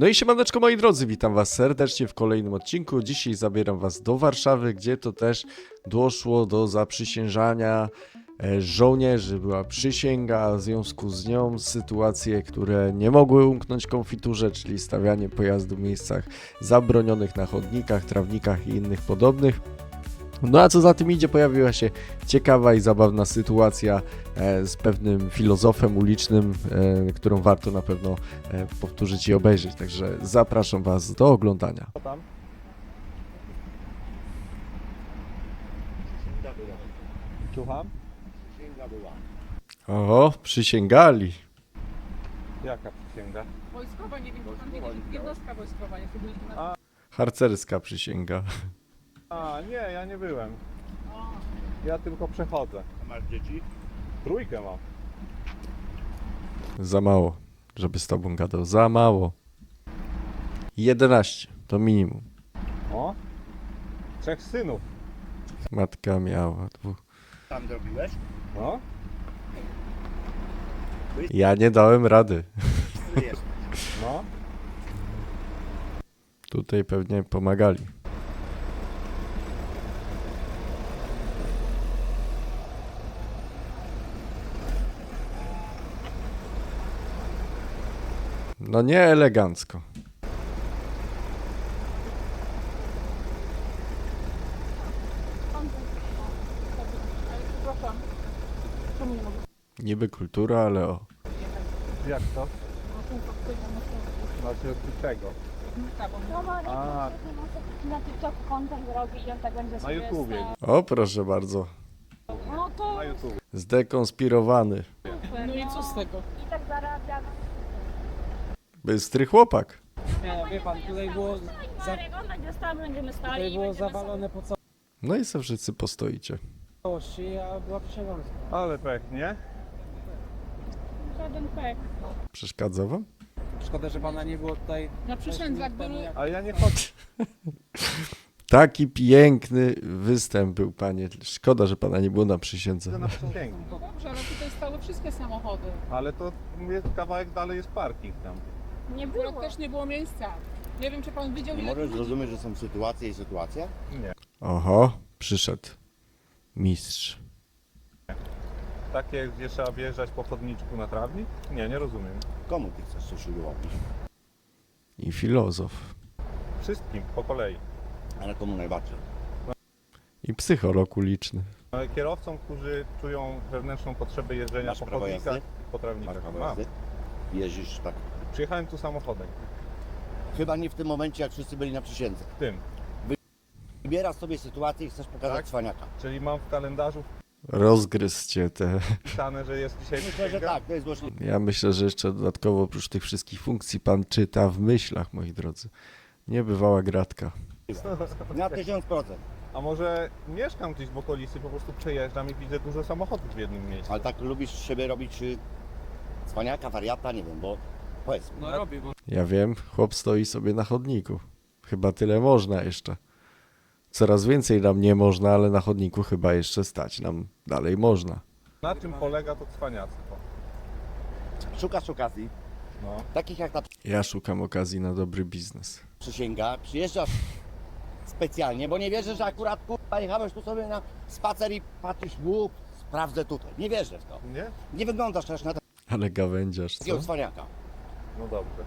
No i siemaneczko moi drodzy, witam was serdecznie w kolejnym odcinku. Dzisiaj zabieram was do Warszawy, gdzie to też doszło do zaprzysiężania e, żołnierzy. Była przysięga, w związku z nią sytuacje, które nie mogły umknąć konfiturze, czyli stawianie pojazdu w miejscach zabronionych na chodnikach, trawnikach i innych podobnych. No a co za tym idzie, pojawiła się ciekawa i zabawna sytuacja e, z pewnym filozofem ulicznym, e, którą warto na pewno e, powtórzyć i obejrzeć. Także zapraszam Was do oglądania. Co tam? Słucham? O, przysięgali. Jaka przysięga? Wojskowa, nie wiem, bo tam nie jednostka wojskowa. A. Harcerska przysięga. A, nie, ja nie byłem. Ja tylko przechodzę. Masz dzieci? Trójkę mam. Za mało, żeby z Tobą gadał. Za mało. 11 to minimum. O? Trzech synów. Matka miała dwóch. Tam zrobiłeś? No? Ja nie dałem rady. Jest. No? Tutaj pewnie pomagali. No nie elegancko. Przepraszam. Czemu nie mogę? Niby kultura, ale o. Jak to? Na środku. Czego? A, na TikToku content robi i on tak będzie na sobie YouTubie. stał. O, proszę bardzo. No to Na YouTube. Zdekonspirowany. No i co z tego? Bystry chłopak. Nie, wie pan, tutaj było, za, będziemy stali tutaj i było będziemy zawalone po No i se wszyscy postoicie. całości, a była przysięgona. Ale pech, nie? sobie- Żaden pek. Przeszkadza wam? Szkoda, że pana nie było tutaj. Na przysiędze, jak były... Ale ja nie chodzę. Taki piękny występ był, panie. Szkoda, że pana nie było na przysiędze. na przysięgi. No dobrze, ale tutaj stały wszystkie samochody. Ale to jest kawałek dalej jest parking tam. Nie Akurat było. też nie było miejsca. Nie wiem, czy pan widział, Nie ile możesz zrozumieć, że są sytuacje i sytuacje? Nie. Oho, przyszedł. Mistrz. Takie, gdzie trzeba wjeżdżać po chodniczku na trawnik? Nie, nie rozumiem. Komu ty chcesz coś udowodnić? I filozof. Wszystkim, po kolei. Ale komu najbardziej? I psycholog uliczny. Ale Kierowcom, którzy czują wewnętrzną potrzebę jeżdżenia Masz po prawo chodnikach, jazdy? po trawnikach. Masz prawo Mam. jazdy? Jeździsz tak. Przyjechałem tu samochodem. Chyba nie w tym momencie, jak wszyscy byli na przysiędze. Tym. Wybierasz sobie sytuację i chcesz pokazać Tak? cwaniaka. Czyli mam w kalendarzu Rozgryzcie te. wpisane, że jest dzisiaj Myślę, że przysięga. tak, to jest złośliwe. Ja myślę, że jeszcze dodatkowo oprócz tych wszystkich funkcji pan czyta w myślach, moi drodzy. Niebywała gratka. Na tysiąc procent. A może mieszkam gdzieś w okolicy, po prostu przejeżdżam i widzę dużo samochodów w jednym miejscu. Ale tak lubisz z siebie robić y, cwaniaka, wariata, nie wiem, bo powiedz. No robi, bo Ja wiem, chłop stoi sobie na chodniku. Chyba tyle można jeszcze. Coraz więcej nam nie można, ale na chodniku chyba jeszcze stać nam dalej można. Na czym polega to cwaniactwo? Szukasz okazji, No. takich jak ta Ja szukam okazji na dobry biznes. przysięga, przyjeżdżasz specjalnie, bo nie wierzysz, że akurat kurwa jechałeś tu sobie na spacer i patrzysz, łup, sprawdzę tutaj. Nie wierzę w to. Nie? Nie wyglądasz też na Ale gawędziarz, co? takiego cwaniaka. No dobrze.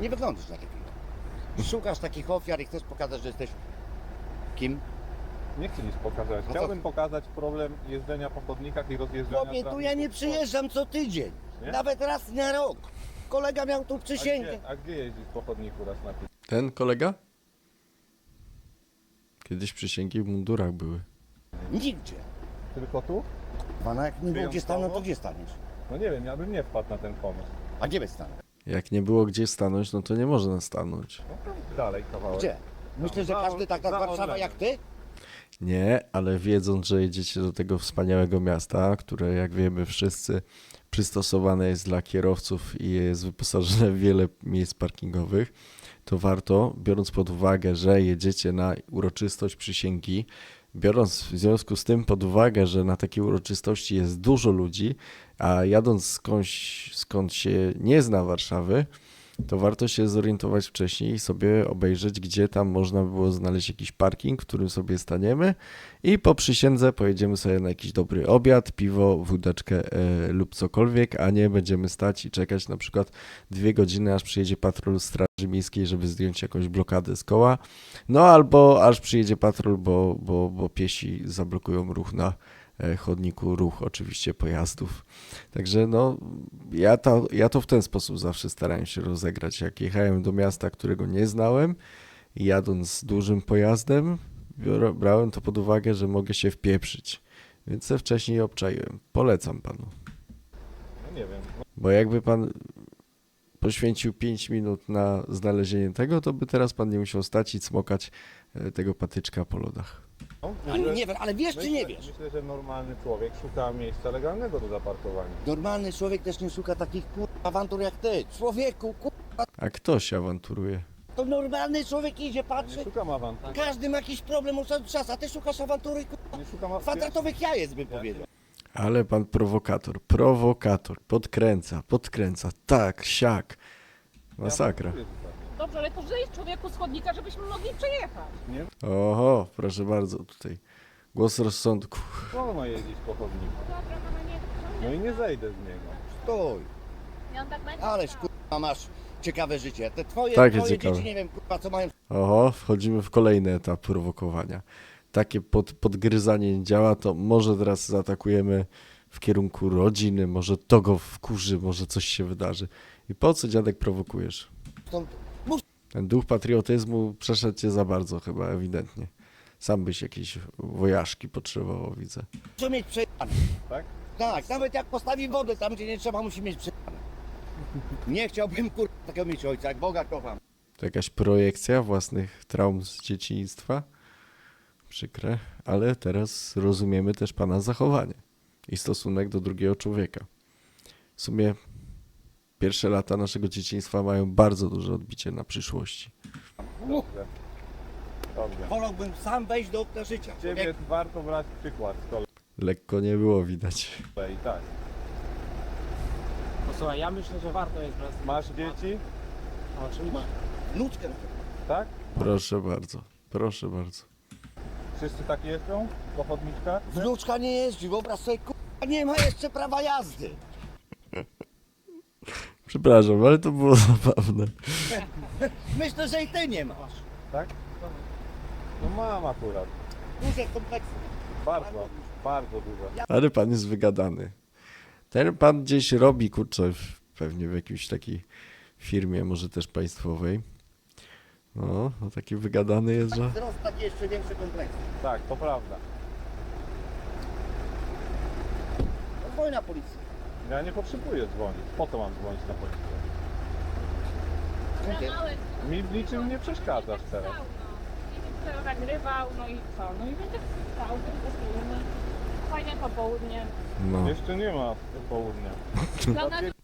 Nie wyglądasz na takiego. Szukasz takich ofiar i chcesz pokazać, że jesteś kim? Nie chcę nic pokazać. No co Chciałbym pokazać problem jeżdżenia po chodnikach i rozjeżdżania Chłopie, tu ja nie przyjeżdżam co tydzień. Nie? Nawet raz na rok. Kolega miał tu A przysięgę. gdzie, a gdzie jeździsz po chodniku raz na tydzień? Ten kolega? Kiedyś przysięgi w mundurach były. Nigdzie. Tylko tu? Pana jak nie było gdzie stanąć, to Wyjątkowo? gdzie staniesz? No nie wiem, ja bym nie wpadł na ten pomysł. A gdzie byś stanął? Jak nie było gdzie stanąć, no to nie można stanąć. No tam dalej kawałek. Gdzie? Myślę, że Za- każdy tak jak za Warszawa Orlenem. jak ty? Nie, ale wiedząc, że jedziecie do tego wspaniałego miasta, które jak wiemy wszyscy przystosowane jest dla kierowców i jest wyposażone w wiele miejsc parkingowych, to warto, biorąc pod uwagę, że jedziecie na uroczystość przysięgi, biorąc w związku z tym pod uwagę, że na takiej uroczystości jest dużo ludzi, a jadąc skądś, skąd się nie zna Warszawy, to warto się zorientować wcześniej i sobie obejrzeć, gdzie tam można było znaleźć jakiś parking, w którym sobie staniemy. I po przysiędze pojedziemy sobie na jakiś dobry obiad, piwo, wódeczkę e, lub cokolwiek, a nie będziemy stać i czekać na przykład dwie godziny, aż przyjedzie patrol Straży Miejskiej, żeby zdjąć jakąś blokadę z koła, no albo aż przyjedzie patrol, bo, bo, bo piesi zablokują ruch na chodniku, ruch oczywiście pojazdów. Także no, ja to, ja to w ten sposób zawsze starałem się rozegrać. Jak jechałem do miasta, którego nie znałem jadąc dużym pojazdem, brałem to pod uwagę, że mogę się wpieprzyć. Więc se wcześniej obczaiłem. Polecam panu. No nie wiem. Bo jakby pan poświęcił 5 minut na znalezienie tego, to by teraz pan nie musiał stać i cmokać e, tego patyczka po lodach. No, Ale myślę- nie wiem, ale wiesz czy nie wiesz? Myślę, że normalny człowiek szuka miejsca legalnego do zaparkowania. Normalny człowiek też nie szuka takich kur... awantur jak ty. Człowieku, kur... A kto się awanturuje? to normalny człowiek idzie, Ja patrzy. nie szukam awantur. Każdy ma jakiś problem od czasu do czasu, a ty szukasz awantury, kur... Nie szukam awantur. kwadratowych jajec bym powiedział. Ale pan prowokator, prowokator, podkręca, podkręca, tak, siak. Masakra. Dobrze, ale to zejdź człowieku z chodnika, żebyśmy mogli przejechać. Oho, proszę bardzo, tutaj głos rozsądku. Wolno jeździć po chodniku. Dobra, mama, nie. No i nie zejdę z niego. Stój. Ja tak będzie. Ależ kurwa masz ciekawe życie. Te twoje, Takie twoje ciekawe. dzieci nie wiem kurwa co mają Oho, wchodzimy w kolejny etap prowokowania. Takie pod, podgryzanie nie działa, to może teraz zaatakujemy w kierunku rodziny, może to go wkurzy, może coś się wydarzy. I po co dziadek prowokujesz? stąd. Ten duch patriotyzmu przeszedł cię za bardzo chyba, ewidentnie. Sam byś jakieś wojaszki potrzebował, widzę. Muszę mieć przejane. Tak? Tak, nawet jak postawi wodę tam, gdzie nie trzeba, musi mieć przejane. Nie chciałbym kurwa takiego mieć ojca, jak Boga kocham. To jakaś projekcja własnych traum z dzieciństwa. Przykre, ale teraz rozumiemy też pana zachowanie i stosunek do drugiego człowieka. W sumie pierwsze lata naszego dzieciństwa mają bardzo duże odbicie na przyszłości. Dobrze. Dobrze. Wolałbym sam wejść do okna życia. Ciebie warto brać przykład z Lekko nie było widać. kolei, tak. Posłuchaj, ja myślę, że warto jest brać. Masz dzieci? A, Oczywiście. Wnuczkę. Tak? Proszę bardzo, proszę bardzo. Wszyscy tak jeżdżą po chodniczkach? Wnuczka nie jeździ, wyobraź sobie, kurwa, nie ma jeszcze prawa jazdy. Przepraszam, ale to było zabawne. Myślę, że i ty nie masz. Tak? No mam akurat. Duże kompleksy. Bardzo, bardzo duże. Ale pan jest wygadany. Ten pan gdzieś robi, kurczę, w- pewnie w jakiejś takiej firmie, może też państwowej. No, no taki wygadany jest, że... Wzrost taki jeszcze większy kompleks. Tak, to prawda. Wojna policji. Ja nie potrzebuję dzwonić. Po co mam dzwonić na policję? Ja małe, Mi w niczym nie przeszkadzasz teraz. stał, no. I to nagrywał, no i co? No i będzie stał, wykosztujemy. Fajne popołudnie. No. Jeszcze nie ma południa. Dla nas jest,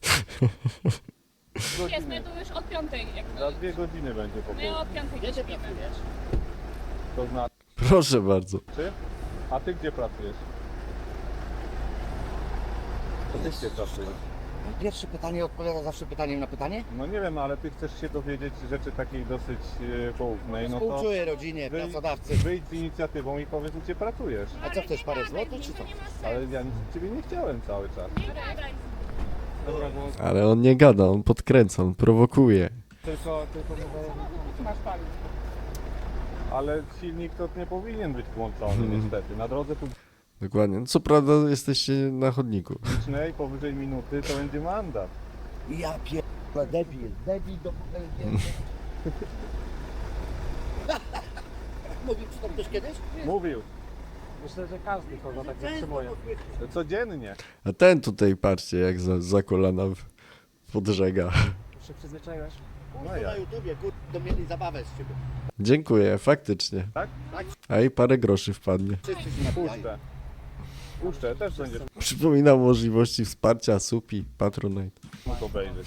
my Godziny. tu już od piątej, jak Za dwie godziny będzie my popołudnie. od piątej nie śpimy, wiesz. To znaczy, Proszę bardzo. a ty gdzie pracujesz? To ty pracujesz? Pierwsze pytanie odpowiada zawsze pytaniem na pytanie. No nie wiem, ale ty chcesz się dowiedzieć rzeczy takiej dosyć e, poufnej, no to Współczuję rodzinie, Wy- pracodawcy. wyjdź z inicjatywą i powiedz gdzie pracujesz. A co chcesz, parę złotych czy co? Ale ja nic od ciebie nie chciałem cały czas. Nie gadaj. Dobra, bo Ale on nie gada, on podkręca, on prowokuje. Tylko, tylko mówię, Masz palić. Ale silnik to nie powinien być włączony Mhm. niestety. Na drodze Dokładnie. No, Co prawda jesteście na chodniku. publicznej powyżej minuty to będzie mandat. Ja pierdolę, debil, debil do potęgi. Mówił ci to ktoś kiedyś? Mówił, myślę, że każdy kogo tak zatrzymuje. codziennie. A ten tutaj, patrzcie, jak za, za kolana w- podżega. Już się przyzwyczaiłeś? No ja. na YouTubie, kurde, mieli zabawę z ciebie. Dziękuję, faktycznie. Tak? A i parę groszy wpadnie. Wszyscy się napijają. Puszczę. Puszczę, też będziesz Przypominam możliwości wsparcia SUPI, Patronite. mógł obejrzeć.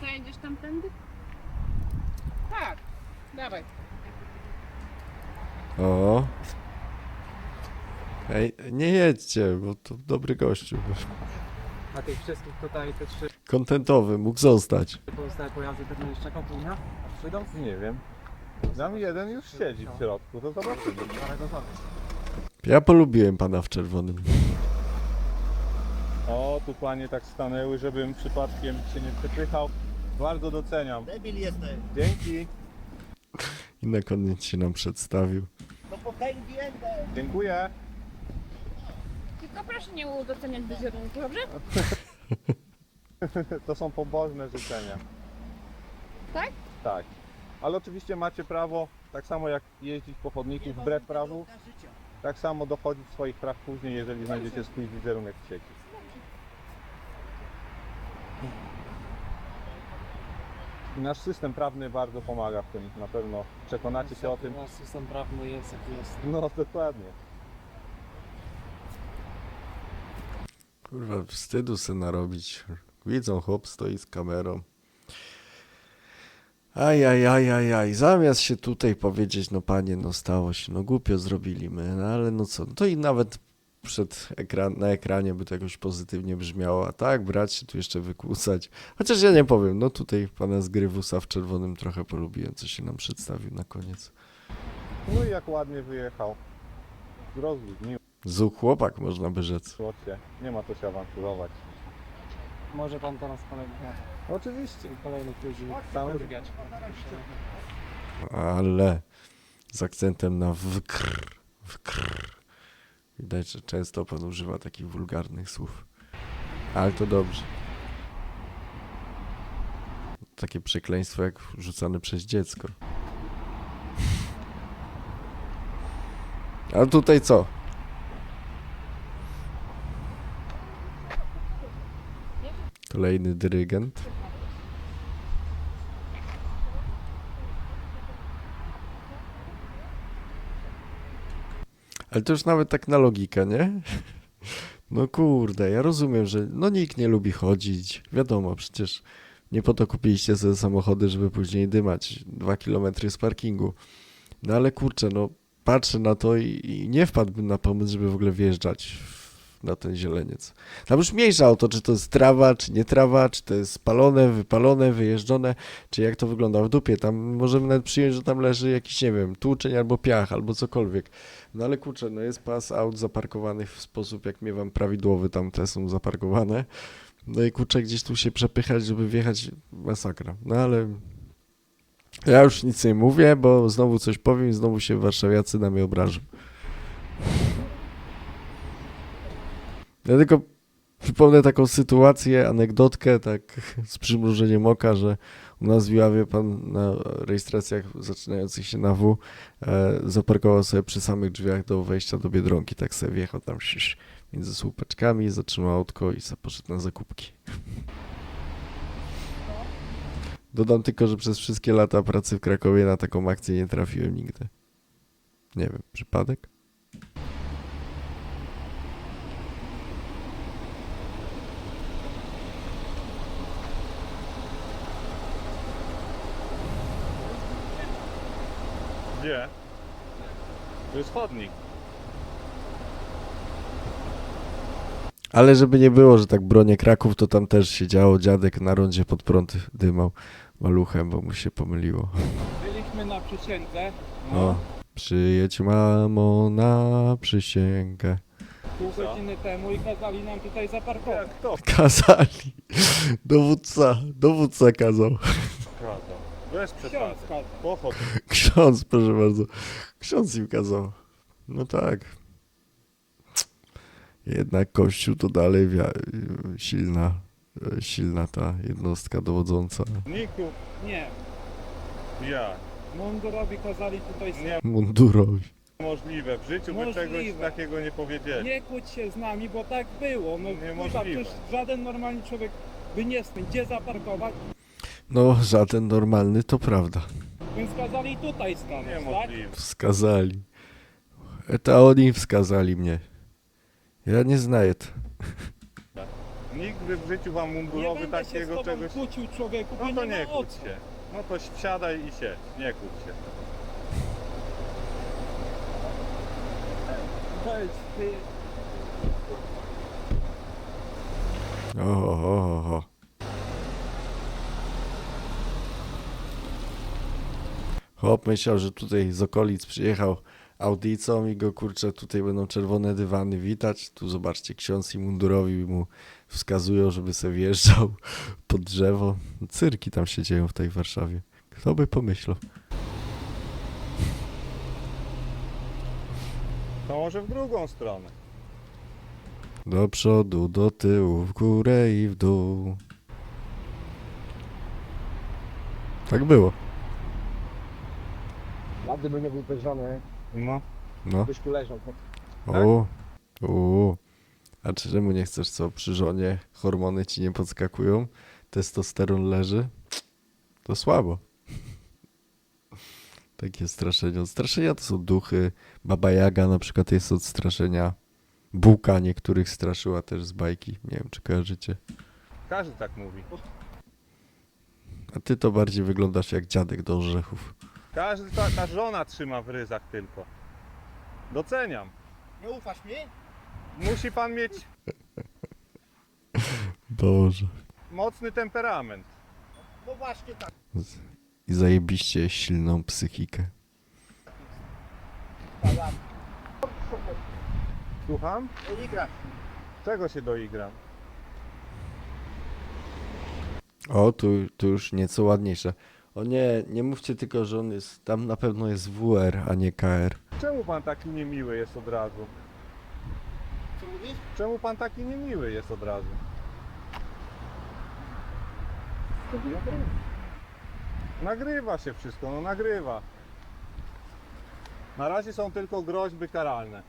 Przejedziesz tamtędy? Dawaj. O. Ej, nie jedźcie, bo to dobry gościu. A tych wszystkich tutaj, te trzy Kontentowy, mógł zostać. pozostałe pojazdy pewnie jeszcze? Aż Przyjdą? Nie wiem. Tam jeden już siedzi w środku, to zobaczymy. Ja polubiłem pana w czerwonym. O, tu panie tak stanęły, żebym przypadkiem się nie przepychał. Bardzo doceniam. Debil jesteś. Dzięki. I na koniec się nam przedstawił. To potęgi jeden. Dziękuję. Tylko proszę nie udoceniać wizerunku, dobrze? To są pobożne życzenia. Tak? Tak. Ale oczywiście macie prawo, tak samo jak jeździć po chodniku wbrew prawu, tak samo dochodzić swoich praw później, jeżeli znajdziecie swój wizerunek w sieci. I nasz system prawny bardzo pomaga w tym, na pewno przekonacie się o tym. Nasz system prawny jest jaki jest. No dokładnie. Kurwa, wstydu se narobić. Widzą, chłop stoi z kamerą. Aj, aj, aj, aj, aj. Zamiast się tutaj powiedzieć, no panie, no stało się, no głupio zrobili my, no ale no co, no to i nawet przed ekran, na ekranie by to jakoś pozytywnie brzmiało, a tak, brać się tu jeszcze wykłócać. Chociaż ja nie powiem, no tutaj pana z Grywusa w czerwonym trochę polubiłem, co się nam przedstawił na koniec. No i jak ładnie wyjechał. Rozluźniło Zuch chłopak, można by rzec. się. Nie ma co się awanturować. Może pan teraz kolejny, Oczywiście. ludzi Same- wkurwiać. ale z akcentem na wkr, wkr. Widać, że często pan używa takich wulgarnych słów. Ale to dobrze. Takie przekleństwo jak rzucane przez dziecko. A tutaj co? Kolejny dyrygent. Ale to już nawet tak na logikę, nie? No kurde, ja rozumiem, że no nikt nie lubi chodzić. Wiadomo, przecież nie po to kupiliście sobie samochody, żeby później dymać dwa kilometry z parkingu. No ale kurczę, no patrzę na to i, i nie wpadłbym na pomysł, żeby w ogóle wjeżdżać w, na ten zieleniec. Tam już mniejsza o to, czy to jest trawa, czy nie trawa, czy to jest spalone, wypalone, wyjeżdżone, czy jak to wygląda w dupie. Tam możemy nawet przyjąć, że tam leży jakiś, nie wiem, tłuczeń albo piach, albo cokolwiek. No ale kurczę, no jest pas aut zaparkowanych w sposób, jak miewam prawidłowy, tam te są zaparkowane. No i kurczę, gdzieś tu się przepychać, żeby wjechać, masakra. No ale ja już nic nie mówię, bo znowu coś powiem i znowu się warszawiacy na mnie obrażą. Ja tylko przypomnę taką sytuację, anegdotkę, tak z przymrużeniem oka, że u nas w Iławie pan na rejestracjach zaczynających się na W e, zaparkował sobie przy samych drzwiach do wejścia do Biedronki, tak sobie wjechał tam między słupeczkami, zatrzymał autko i sobie poszedł na zakupki. Dodam tylko, że przez wszystkie lata pracy w Krakowie na taką akcję nie trafiłem nigdy. Nie wiem, przypadek? Gdzie? To jest chodnik. Ale żeby nie było, że tak bronię Kraków, to tam też się działo. Dziadek na rondzie pod prąd dymał maluchem, bo mu się pomyliło. Byliśmy na przysiędze O, przyjedź mamo na przysięgę. pół godziny temu i kazali nam tutaj zaparkować. Jak to Kazali. Dowódca, dowódca kazał. Bez przesady. Ksiądz proszę bardzo. Ksiądz im kazał. No tak. Jednak Kościół to dalej wia- silna, silna ta jednostka dowodząca. Niku. Nie, Ja. mundurowi kazali tutaj. Nie Mundurowi. możliwe. W życiu by czegoś Możliwe. takiego nie powiedzieli. Nie kłóć się z nami, bo tak było. No kurwa, Niemożliwe. przecież żaden normalny człowiek by nie stał. Gdzie zaparkować? No, żaden normalny, to prawda. Więc kazali tutaj stanąć, tak? Wskazali. E, To oni wskazali mnie. Ja nie znaję. t- Nikt by w życiu wam Nie mundurowy będę się z takiego tobą czegoś... kłócił człowieku, bo No to nie nie ma o kłóć co. się. No to siadaj i siedź, nie kłóć się. Weź, ty. O, o, o, o. Chłop myślał, że tutaj z okolic przyjechał audicą i go kurczę, tutaj będą czerwone dywany witać. Tu zobaczcie, ksiądz i mundurowi mu wskazują, żeby sobie wjeżdżał pod drzewo. Cyrki tam się dzieją w tej Warszawie. Kto by pomyślał? To może w drugą stronę. Do przodu, do tyłu, w górę i w dół. Tak było. Gdyby nie był wyżony, No. No. byś tu leżał. O, o. A czemu nie chcesz co? Przy żonie hormony ci nie podskakują? Testosteron leży? To słabo. Takie straszenie. Odstraszenia to są duchy. Baba Jaga na przykład jest od straszenia. Bułka niektórych straszyła też z bajki. Nie wiem, czy kojarzycie. Każdy tak mówi. A ty to bardziej wyglądasz jak dziadek do orzechów. Każdy, ta, ta żona trzyma w ryzach tylko. Doceniam. Nie ufasz mi? Musi pan mieć Boże. mocny temperament. No właśnie tak. I zajebiście silną psychikę. Słucham? Nie grasz. Czego się doigram? O, tu, tu już nieco ładniejsze. O nie, nie mówcie tylko, że on jest, tam na pewno jest WR, a nie KR. Czemu pan taki niemiły jest od razu? Co mówisz? Czemu pan taki niemiły jest od razu? Nagrywa się wszystko, no nagrywa. Na razie są tylko groźby karalne.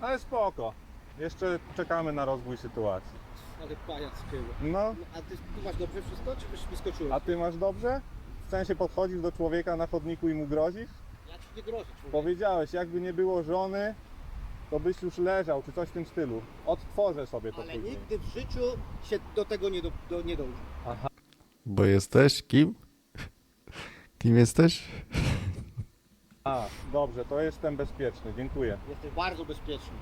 Ale spoko. Jeszcze czekamy na rozwój sytuacji. Ale pajac tył. No, A ty, ty masz dobrze wszystko, czy byś wyskoczył? a ty masz dobrze? W sensie podchodzisz do człowieka na chodniku i mu grozisz? Ja ci nie grożę, człowiek. Powiedziałeś, jakby nie było żony, to byś już leżał, czy coś w tym stylu. Odtworzę sobie to Ale później. nigdy w życiu się do tego nie, do, do, nie dąży. Bo jesteś kim? Kim jesteś? A, dobrze, to jestem bezpieczny, dziękuję. Jesteś bardzo bezpieczny.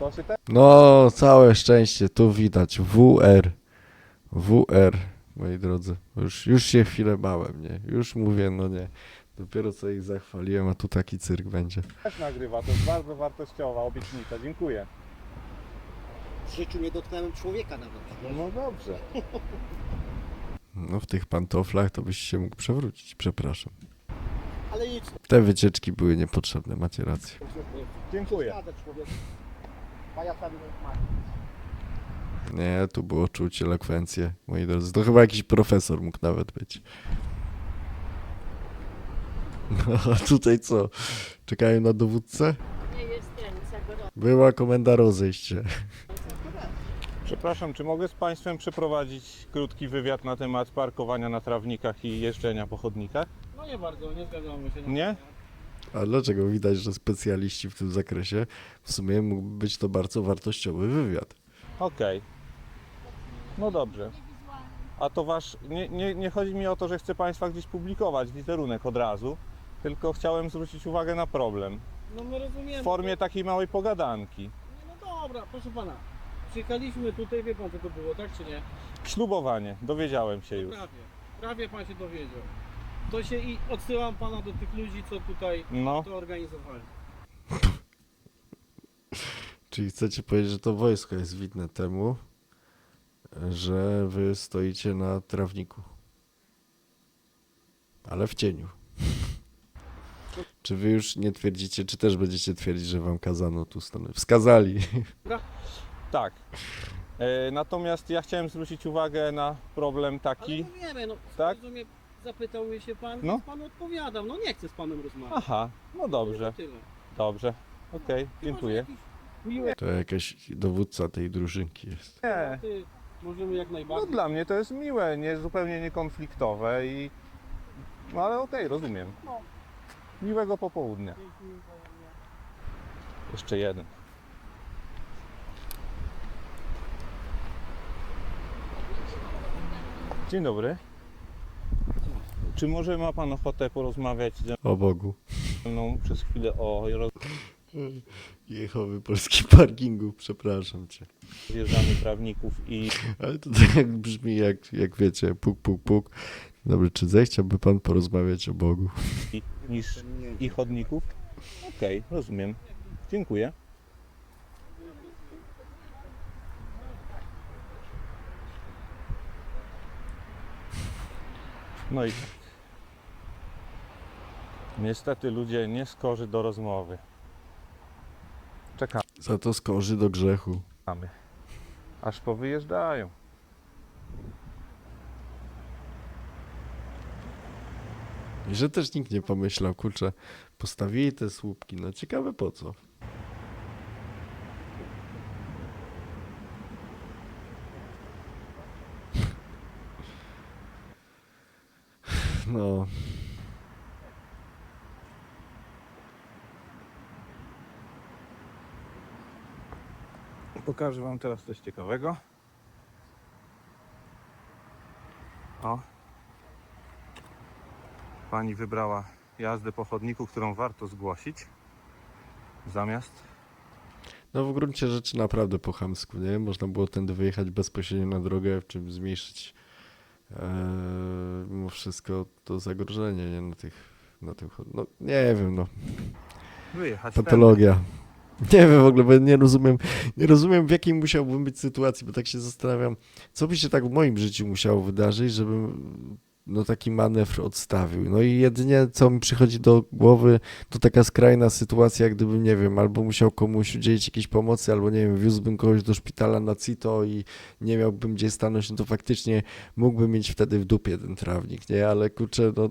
To się też No, całe szczęście, tu widać WR. WR, moi drodzy. Już, już się chwilę bałem, nie? Już mówię, no nie. Dopiero co ich zachwaliłem, a tu taki cyrk będzie. nagrywa, to jest bardzo wartościowa obietnica, dziękuję. W życiu nie dotknąłem człowieka nawet. No dobrze. No w tych pantoflach to byś się mógł przewrócić, przepraszam. Ale nic. Te wycieczki były niepotrzebne, macie rację. Dziękuję. Nie ma. Nie, tu było czuć elokwencję, moi drodzy. To chyba jakiś profesor mógł nawet być. No, a tutaj co? Czekają na dowódcę? Nie jest ten. Była komenda rozejście. Przepraszam, czy mogę z Państwem przeprowadzić krótki wywiad na temat parkowania na trawnikach i jeżdżenia po chodnikach? No nie bardzo, nie zgadzamy się. na Nie? A dlaczego widać, że specjaliści w tym zakresie? W sumie mógłby być to bardzo wartościowy wywiad. Okej. No dobrze. A to wasz. Nie, nie, nie chodzi mi o to, że chcę Państwa gdzieś publikować wizerunek od razu, tylko chciałem zwrócić uwagę na problem. No my rozumiemy. W formie takiej małej pogadanki. No dobra, proszę pana. Przyjechaliśmy tutaj, wie pan co to było, tak czy nie? Ślubowanie, dowiedziałem się już. Prawie. Prawie pan się dowiedział. To się i odsyłam pana do tych ludzi, co tutaj No, to organizowali. Czyli chcecie powiedzieć, że to wojsko jest widne temu, że wy stoicie na trawniku. Ale w cieniu. Czy wy już nie twierdzicie, czy też będziecie twierdzić, że wam kazano tu stanąć? Wskazali. tak. E, natomiast ja chciałem zwrócić uwagę na problem Ale taki. rozumiemy, no. Tak? Rozumie, zapytał mnie się pan, No. no. panu odpowiadam. No nie chcę z panem rozmawiać. Aha, no dobrze, Tyle. dobrze. Okej, Chyba, że dziękuję. jakiś Miłe To jakaś dowódca tej drużynki jest. Nie. ty, możemy jak No najbardziej. dla mnie to jest miłe, nie, zupełnie niekonfliktowe i... No ale okej, rozumiem. No. Miłego popołudnia. Jeszcze jeden. Dzień dobry. Czy może ma pan ochotę porozmawiać ze O Bogu. mną przez chwilę o Jechowy polski parkingu, przepraszam cię. rozjeżdżaniu prawników i Ale to tak brzmi, jak, jak wiecie, puk, puk, puk. Dobry, czy zechciałby pan porozmawiać o Bogu? i, niż i chodników? Okej, rozumiem. Dziękuję. No i tak. Niestety ludzie nie skorzy do rozmowy. Za to skorzy do grzechu. aż powyjeżdżają. I że też nikt nie pomyślał, kurczę, postawili te słupki, no ciekawe po co. No, Pokażę Wam teraz coś ciekawego. O. Pani wybrała jazdę po chodniku, którą warto zgłosić. Zamiast no w gruncie rzeczy naprawdę po chamsku, nie? Można było tędy wyjechać bezpośrednio na drogę, w czym zmniejszyć e, mimo wszystko to zagrożenie, nie? Na tych, na chod- no nie wiem, no. wyjechać. Patologia. Nie wiem w ogóle, bo nie rozumiem, nie rozumiem w jakiej musiałbym być sytuacji, bo tak się zastanawiam, co by się tak w moim życiu musiało wydarzyć, żebym no taki manewr odstawił. No i jedynie co mi przychodzi do głowy, to taka skrajna sytuacja, gdybym, nie wiem, albo musiał komuś udzielić jakiejś pomocy, albo nie wiem, wiózłbym kogoś do szpitala na CITO i nie miałbym gdzie stanąć, no to faktycznie mógłbym mieć wtedy w dupie ten trawnik, nie? Ale kurczę, no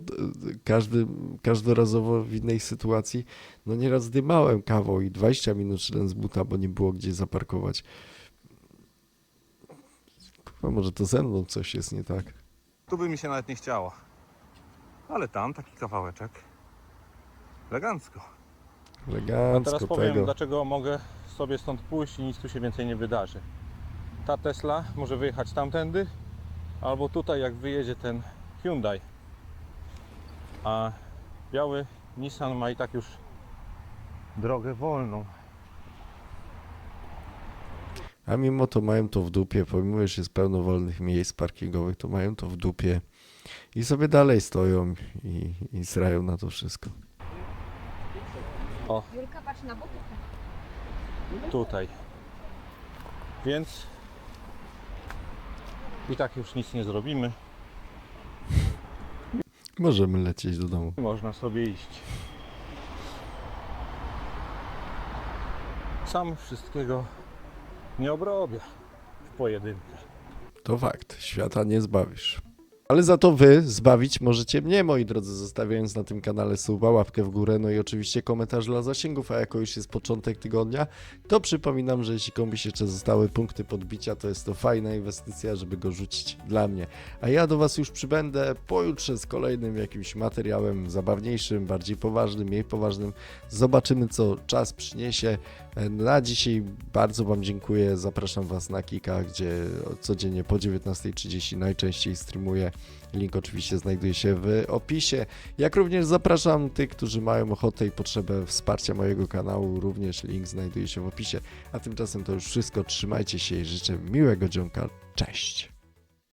każdy, każdorazowo w innej sytuacji no nieraz dymałem kawą i 20 minut szedłem z buta, bo nie było gdzie zaparkować. Kurwa, może to ze mną coś jest nie tak. Tu by mi się nawet nie chciało. Ale tam taki kawałeczek. Elegancko. A Elegancko teraz powiem, tego. dlaczego mogę sobie stąd pójść i nic tu się więcej nie wydarzy. Ta Tesla może wyjechać tamtędy, albo tutaj jak wyjedzie ten Hyundai. A biały Nissan ma i tak już drogę wolną. A mimo to mają to w dupie, pomimo, że jest pełno wolnych miejsc parkingowych, to mają to w dupie i sobie dalej stoją i, i srają na to wszystko. Julka, patrz na buty. Tutaj. Więc i tak już nic nie zrobimy. Możemy lecieć do domu. Można sobie iść. Sam wszystkiego nie obrobię w pojedynkę. To fakt, świata nie zbawisz. Ale za to wy zbawić możecie mnie, moi drodzy, zostawiając na tym kanale suba, łapkę w górę, no i oczywiście komentarz dla zasięgów, a jako już jest początek tygodnia, to przypominam, że jeśli komuś jeszcze zostały punkty podbicia, to jest to fajna inwestycja, żeby go rzucić dla mnie. A ja do was już przybędę pojutrze z kolejnym jakimś materiałem zabawniejszym, bardziej poważnym, mniej poważnym. Zobaczymy, co czas przyniesie. Na dzisiaj bardzo Wam dziękuję. Zapraszam Was na Kika, gdzie codziennie po 19.30 najczęściej streamuję. Link oczywiście znajduje się w opisie. Jak również zapraszam tych, którzy mają ochotę i potrzebę wsparcia mojego kanału. Również link znajduje się w opisie. A tymczasem to już wszystko. Trzymajcie się i życzę miłego dzionka. Cześć!